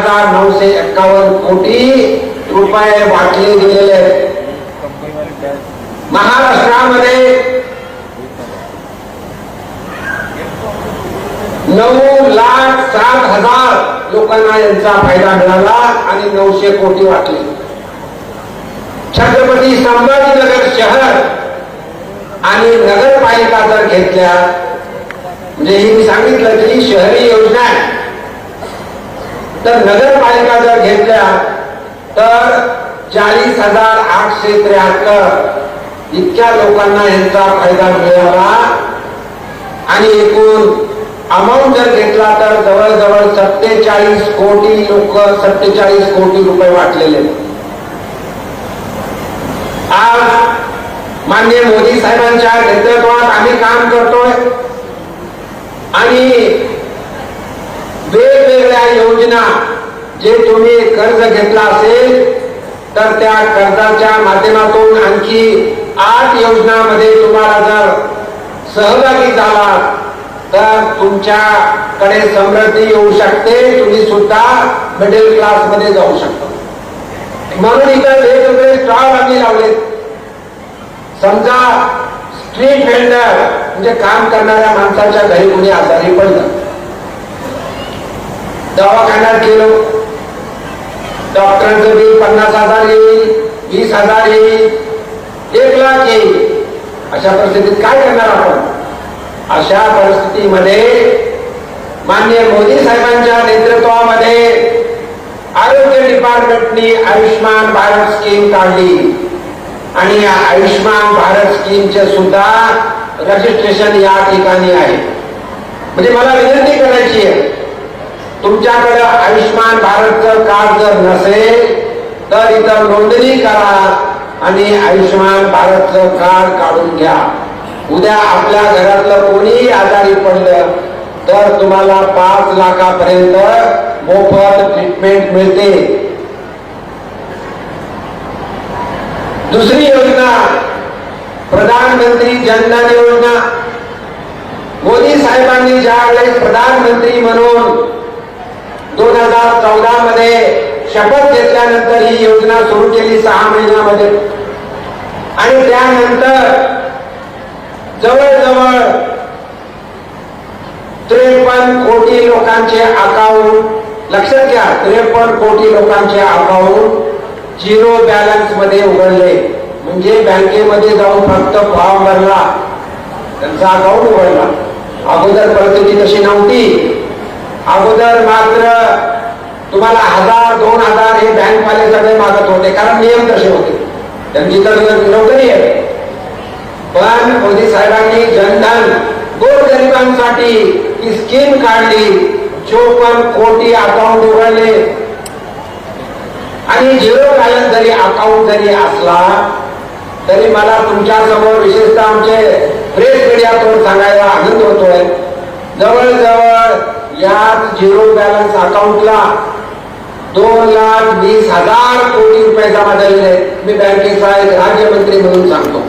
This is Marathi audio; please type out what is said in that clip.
हजार नऊशे एक्कावन्न कोटी रुपये वाटले गेलेले आहेत. महाराष्ट्रामध्ये नऊ लाख सात हजार लोकांना यांचा फायदा मिळाला आणि नऊशे कोटी वाटले छत्रपती संभाजीनगर शहर आणि नगरपालिका जर घेतल्या म्हणजे हे मी सांगितलं की शहरी योजना तर नगरपालिका जर घेतल्या तर चाळीस हजार आठशे त्र्याहत्तर इतक्या लोकांना यांचा फायदा मिळाला. आणि एकूण अमाऊंट जर घेतला तर जवळजवळ सत्तेचाळीस कोटी लोक सत्तेचाळीस कोटी रुपये वाटलेले आज माननीय मोदी साहेबांच्या नेतृत्वात आम्ही काम करतोय. आणि योजना. जे तुम्ही कर्ज घेतला असेल तर त्या कर्जाच्या माध्यमातून आणखी आठ योजनामध्ये तुम्हाला जर सहभागी झाला तर तुमच्याकडे समृद्धी येऊ शकते. तुम्ही सुद्धा मिडल क्लासमध्ये जाऊ शकता. म्हणून इथं वेगवेगळे स्टॉल आम्ही लावले समजा स्ट्रीट वेंडर म्हणजे काम करणाऱ्या माणसाच्या घरी कुणी आजारी पडलं दवाखान्यात गेलो. डॉक्टरांचं बिल पन्नास हजार येईल वीस हजार येईल एक लाख येईल. अशा परिस्थितीत काय करणार आपण? अशा परिस्थितीमध्ये माननीय मोदी साहेबांच्या नेतृत्वामध्ये आरोग्य डिपार्टमेंटने आयुष्यमान भारत स्कीम काढली. आणि या आयुष्यमान भारत स्कीमचे सुद्धा रजिस्ट्रेशन या ठिकाणी आहे. म्हणजे मला विनंती करायची आहे तुमच्याकडे आयुष्यमान भारतचं कार्ड जर नसेल तर इथं नोंदणी करा आणि आयुष्यमान भारतचं कार्ड काढून घ्या. उद्या आपल्या घरातलं कोणीही आजारी पडलं तर तुम्हाला पाच लाखापर्यंत मोफत ट्रीटमेंट मिळते. दुसरी योजना प्रधानमंत्री जनधन योजना. मोदी साहेबांनी ज्या वेळेस प्रधानमंत्री म्हणून चौदा मध्ये शपथ घेतल्यानंतर ही योजना सुरू केली सहा महिन्यामध्ये. आणि त्यानंतर जवळजवळ त्रेपन्न कोटी लोकांचे अकाउंट लक्षात घ्या त्रेपन्न कोटी लोकांचे अकाउंट झिरो बॅलन्समध्ये उघडले. म्हणजे बँकेमध्ये जाऊन फक्त फॉर्म भरला. त्यांचा अकाउंट उघडला. अगोदर परिस्थिती तशी नव्हती. अगोदर मात्र तुम्हाला हजार दोन हजार हे बँकवाले सगळे मागत होते कारण नियम तसे होते. त्यांनी तर नोकरी आहे पण मोदी साहेबांनी जनधन गोरगरिबांसाठी ही स्कीम काढली चोपन्न कोटी अकाउंट उघडले. आणि झिरो बॅलन्स जरी अकाउंट जरी असला तरी मला तुमच्यासमोर विशेषतः आमचे प्रेस मीडियातून सांगायला आनंद होतोय. जवळजवळ याच झिरो बॅलन्स अकाउंटला दोन लाख वीस हजार कोटी रुपये जमा झालेले आहेत. मी बँकेचा एक राज्यमंत्री म्हणून सांगतो.